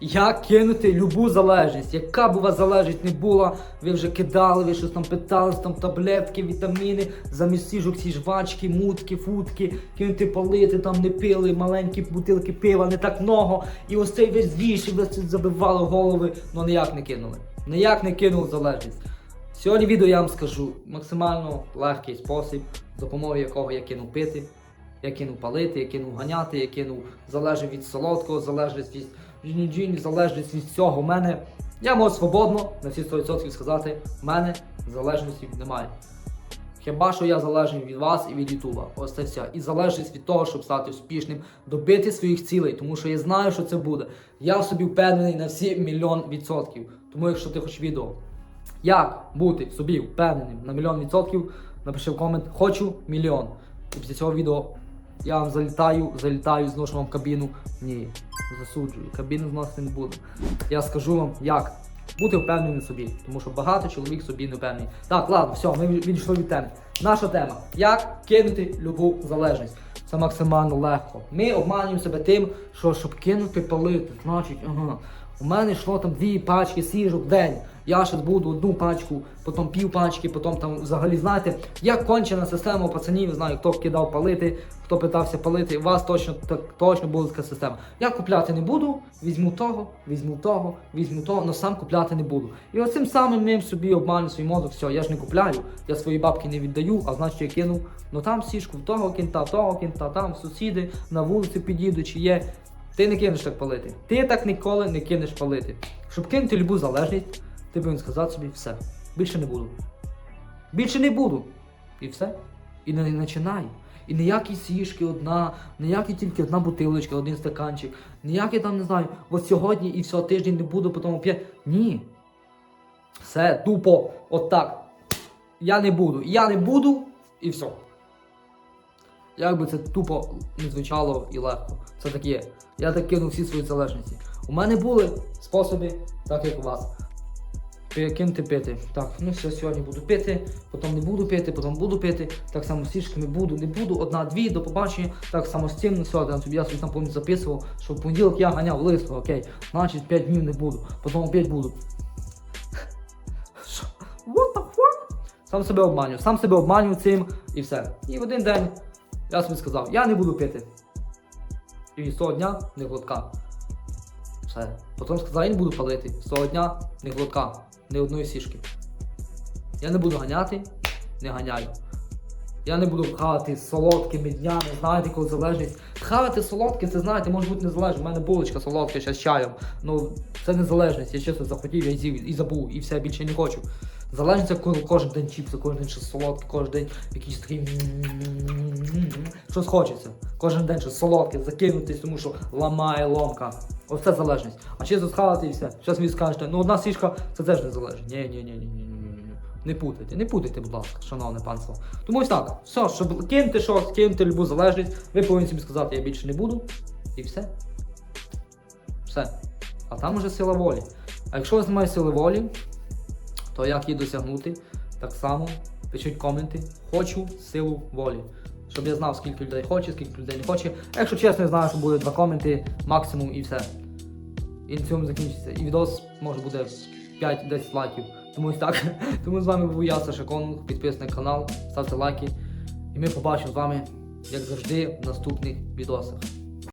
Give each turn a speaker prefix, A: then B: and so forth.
A: Як кинути любу залежність, яка б у вас залежність не була, ви вже кидали, ви щось там питались, там таблетки, вітаміни, замість сіжок ці жвачки, мутки, футки, кинути палити, там не пили, маленькі бутилки пива, не так много. І ось цей весь двіж, і ви це забивали голови, ну ніяк не кинули. Ніяк не кинули залежність. Сьогодні відео я вам скажу максимально легкий спосіб, за допомогою якого я кинув пити, я кинув палити, я кинув ганяти, я кинув залежить від солодкого, залежить від джині залежить від всього. У мене я можу свободно на всі 100% сказати, в мене залежності немає. Хіба що я залежний від вас і від Ютуба. Ось це все. І залежність від того, щоб стати успішним, добити своїх цілей, тому що я знаю, що це буде. Я в собі впевнений на всі мільйон відсотків. Тому якщо ти хочеш відео, як бути в собі впевненим на мільйон відсотків, напиши в комент Хочу мільйон. І після цього відео я вам залітаю, залітаю, зношу вам кабіну. Ні, засуджую, кабіну зносити не буду. Я скажу вам, як бути впевненим собі, тому що багато чоловік собі не впевнений. Так, ладно, все, ми відійшли від теми. Наша тема: як кинути любу залежність. Це максимально легко. Ми обманюємо себе тим, що щоб кинути палити, значить, ага. У мене йшло там дві пачки сіжок в день. Я ще буду одну пачку, потім пів пачки, потім там взагалі знаєте, як кончена система пацанів, знаю, хто кидав палити, хто питався палити, у вас точно так точно була така система. Я купляти не буду, візьму того, візьму того, візьму того, але сам купляти не буду. І оцим самим ним собі обманю свій мозок, все, я ж не купляю, я свої бабки не віддаю, а значить я кинув, ну там сішку в того кінта, того кінта, там сусіди на вулиці під'їдуть, чи є. Ти не кинеш так палити. Ти так ніколи не кинеш палити. Щоб кинути любу залежність, ти повинен сказати собі все. Більше не буду. Більше не буду. І все. І не, починаю. І ніякі сішки одна, ніякі тільки одна бутилочка, один стаканчик, ніякі там не знаю, от сьогодні і все, тиждень не буду, потім п'ять. Ні. Все, тупо, отак. Я не буду. Я не буду і все. Як би це тупо не звучало і легко. Це так є. Я так кинув всі свої залежності. У мене були способи, так як у вас. Кинути пити. Так, ну все, сьогодні буду пити, потім не буду пити, потім буду пити. Так само з сішками буду, не буду, одна-дві, до побачення. Так само з цим, ну все, там, собі я собі там повністю записував, що в понеділок я ганяв листо, окей. Значить 5 днів не буду, потім опять буду. Сам себе обманюю, сам себе обманюю цим і все. І в один день я собі сказав, я не буду пити. І від того дня не глотка. Все. Потім сказав, я не буду палити. З того дня не глотка, ні одної сішки. Я не буду ганяти, не ганяю. Я не буду хавати солодкими днями, знаєте, коли залежність. Хавати солодке, це знаєте, може бути незалежно. У мене булочка солодка ще з чаєм. Ну, це незалежність. Я чесно захотів, я з'їв і забув, і все більше не хочу. Коли кожен день чіпси, кожен день щось солодке, кожен день якийсь такий. Щось хочеться. Кожен день щось солодке, закинутись, тому що ламає ломка. Ось це залежність. А чесно схавати і все. Зараз ви скажете, ну одна сішка це теж не залежить. Ні, ні, ні, ні, ні. Не путайте, не путайте, будь ласка, шановне панство. Тому ось так, все, щоб кинути щось, кинути любу залежність, ви повинні собі сказати, я більше не буду. І все. Все. А там уже сила волі. А якщо у вас немає сили волі, то як її досягнути? Так само пишіть коменти. Хочу силу волі. Щоб я знав, скільки людей хоче, скільки людей не хоче. Якщо чесно, я знаю, що буде два коменти максимум і все. І на цьому закінчиться. І відос може буде 5-10 лайків. Тому так. Тому з вами був я, Саша Конг. Підписуйтесь на канал, ставте лайки. І ми побачимо з вами, як завжди, в наступних відосах.